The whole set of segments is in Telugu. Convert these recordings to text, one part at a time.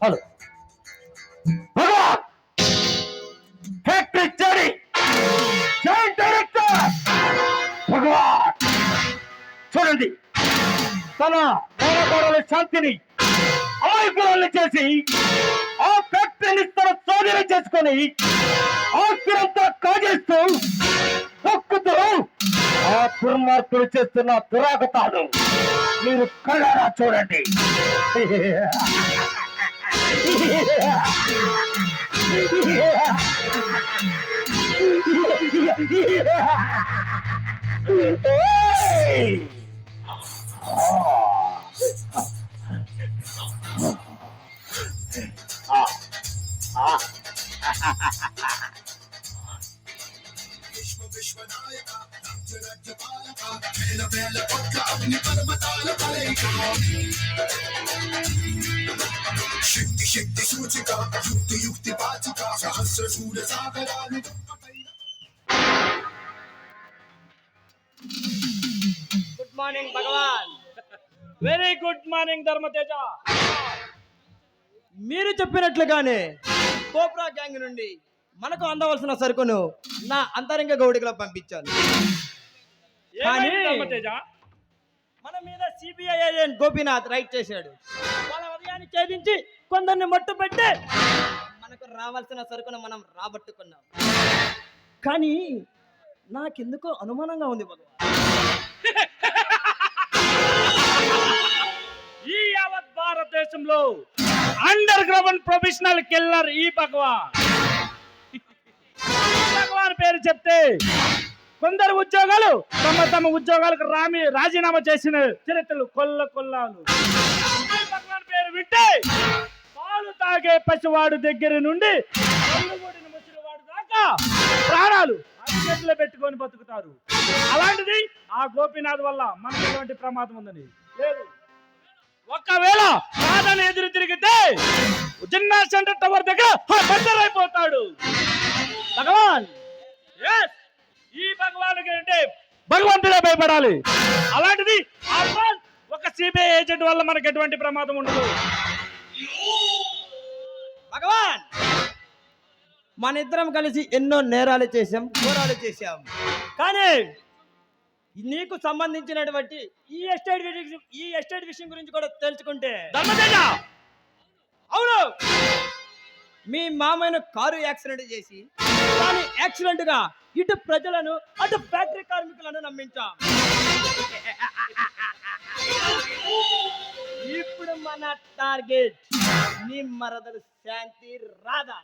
చాలు. ఫ్యాక్టరీ చెడి జాయింట్ డైరెక్టర్ భగవాన్ చూడండి. తన పోరాటాల శాంతిని ఆయుధాలను చేసి ఆ ఫ్యాక్టరీని తన సోదరి చేసుకొని ఆస్తులంతా కాజేస్తూ తొక్కుతూ ఆ దుర్మార్గులు చేస్తున్న దురాగతాలు మీరు కళ్ళారా చూడండి. Ah. Ah. ah. ah. ah. శక్తి శక్తి సూచిక యుక్తి యుక్తి పాచిక సహస్ర సూర్య సాగరాలు గుడ్ మార్నింగ్ భగవాన్ వెరీ గుడ్ మార్నింగ్ ధర్మతేజ మీరు చెప్పినట్లుగానే కోబ్రా గ్యాంగ్ నుండి మనకు అందవలసిన సరుకును నా అంతరంగ గౌడికలో పంపించాను. కానీ మన మీద సిబిఐ ఏజెంట్ గోపీనాథ్ రైట్ చేశాడు. వాళ్ళ ఉదయాన్ని ఛేదించి కొందరిని మట్టు పెట్టి మనకు రావాల్సిన సరుకును మనం రాబట్టుకున్నాం. కానీ నాకెందుకో అనుమానంగా ఉంది భగవాన్. ఈ యావత్ భారతదేశంలో అండర్ గ్రౌండ్ ప్రొఫెషనల్ కిల్లర్ ఈ భగవాన్. భగవాన్ పేరు చెప్తే కొందరు ఉద్యోగాలు తమ తమ ఉద్యోగాలకు రామి రాజీనామా చేసిన చరిత్రలు కొల్ల కొల్లాలు. భగవాన్ పేరు వింటే పాలు తాగే పసివాడు దగ్గర నుండి దాకా ప్రాణాలు అరిచేతిలో పెట్టుకొని బతుకుతారు. అలాంటిది ఆ గోపీనాథ్ వల్ల మనకి ఎటువంటి ప్రమాదం ఉందని లేదు. ఒకవేళ కాదని ఎదురు తిరిగితే జిన్నా సెంటర్ టవర్ దగ్గర బద్దర్ అయిపోతాడు. భగవాన్! ఈ భగవానుకి అంటే భగవంతుడే భయపడాలి. అలాంటిది భగవాన్ ఒక సిబిఐ ఏజెంట్ వల్ల మనకి ఎటువంటి ప్రమాదం ఉండదు. భగవాన్! మన ఇద్దరం కలిసి ఎన్నో నేరాలు చేశాం ఘోరాలు చేశాం. కానీ నీకు సంబంధించినటువంటి ఈ ఎస్టేట్ ఈ ఎస్టేట్ విషయం గురించి కూడా తెలుసుకుంటే ధర్మతేజ అవును! మీ మామయ్యను కారు యాక్సిడెంట్ చేసి యాక్సిడెంట్గా ఇటు ప్రజలను అటు ఫ్యాక్టరీ కార్మికులను నమ్మించాం. ఇప్పుడు మన టార్గెట్ నీ మరదలు శాంతి రాధా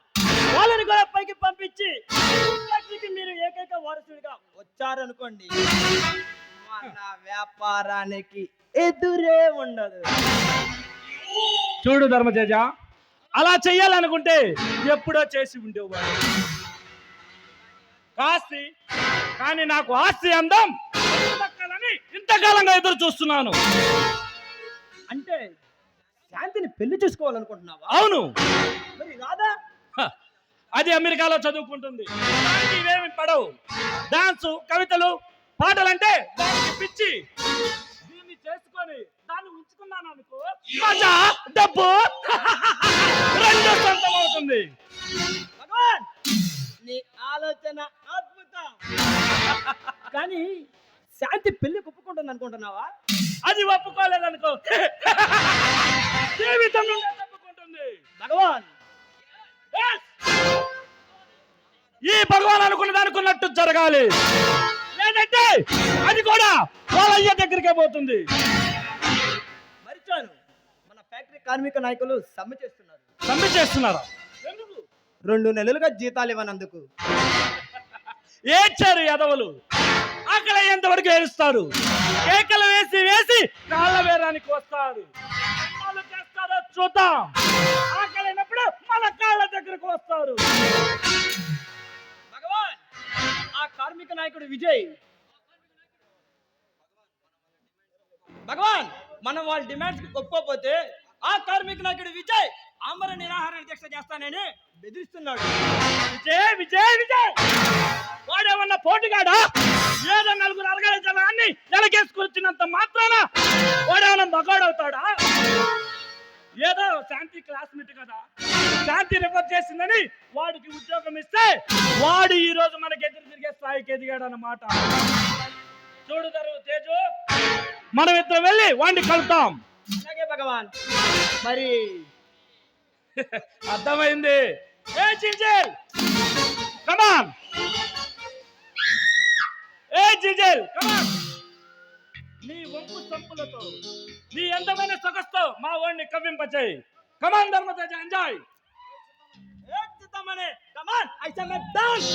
వాళ్ళని కూడా పైకి పంపించి ఫ్యాక్టరీకి మీరు ఏకైక వారసుడిగా వచ్చారనుకోండి మన వ్యాపారానికి ఎదురే ఉండదు. చూడు ధర్మతేజ అలా చెయ్యాలనుకుంటే ఎప్పుడో చేసి ఉండేవాడు. కాస్తి. కానీ నాకు ఆస్తి అందం. దక్కాలని ఇంతకాలంగా ఎదురు చూస్తున్నాను. అంటే శాంతిని పెళ్ళి చేసుకోవాలనుకుంటున్నావా? అవును. మరి రాదా అది అమెరికాలో చదువుకుంటుంది. దానికి ఇవేమి పడవు. డాన్స్ కవితలు పాటలంటే దానికి పిచ్చి. దీన్ని చేసుకొని దాన్ని ఉంచుకున్నాను అనుకో. డబ్బు. రెండు సొంతం అవుతుంది. భగవాన్! నీ ఆలోచన అద్భుతం. కానీ శాంతి పెళ్ళి ఒప్పుకుంటుంది అనుకుంటున్నావా? అది ఒప్పుకోలేదనుకో. జీవితం నుండి తప్పుకుంటుంది భగవాన్! ఈ భగవాన్ అనుకున్నది అనుకున్నట్టు జరగాలి. లేదంటే అది కూడా వాళ్ళ అయ్య దగ్గరికే పోతుంది. మరిచాను. మన ఫ్యాక్టరీ కార్మిక నాయకులు సమ్మె చేస్తున్నారు. సమ్మె చేస్తున్నారా? రెండు నెలలుగా జీతాలు ఇవ్వనందుకు. ఏడ్చారు యదవులు? అక్కడ ఎంతవరకు ఏడుస్తారు. కేకలు వేసి వేసి కాళ్ళ వేరానికి వస్తారు. వాళ్ళు చేస్తారో చూద్దాం. ఆకలి అయినప్పుడు మన కాళ్ళ దగ్గరకు వస్తారు. భగవాన్ ఆ కార్మిక నాయకుడు విజయ్. భగవాన్ మనం వాళ్ళ డిమాండ్స్ ఒప్పుకోకపోతే ఆ కార్మిక నాయకుడు విజయ్ ఆమర నిరాహార దీక్ష చేస్తానని బెదిరిస్తున్నాడు. విజయ్ విజయ్ విజయ్! వాడేమన్నా పోటీగాడా? ఏదో నలుగురు అరగల జనాన్ని వెనకేసుకొచ్చినంత మాత్రాన వాడేమన్నా మగాడవుతాడా? ఏదో శాంతి క్లాస్మేట్ కదా. శాంతి రిఫర్ చేసిందని వాడికి ఉద్యోగం ఇస్తే వాడు ఈ రోజు మనకి ఎదురు తిరిగే స్థాయికి ఎదిగాడు అన్నమాట చూడు తేజు మనం ఇద్దరం వెళ్ళి వాడిని కలుద్దాం. అలాగే భగవాన్. మరి అర్థమైంది. ఏ జింజల్? కమాన్ ఏ జింజల్? కమాన్ నీ వంపు సంపులతో నీ అందమైన సొగస్తో మా వాడిని కవ్వింపచేయి. కమాన్ ధర్మతేజ ఎంజాయ్ ఏ చిత్తమనే కమాన్ ఐ డాన్స్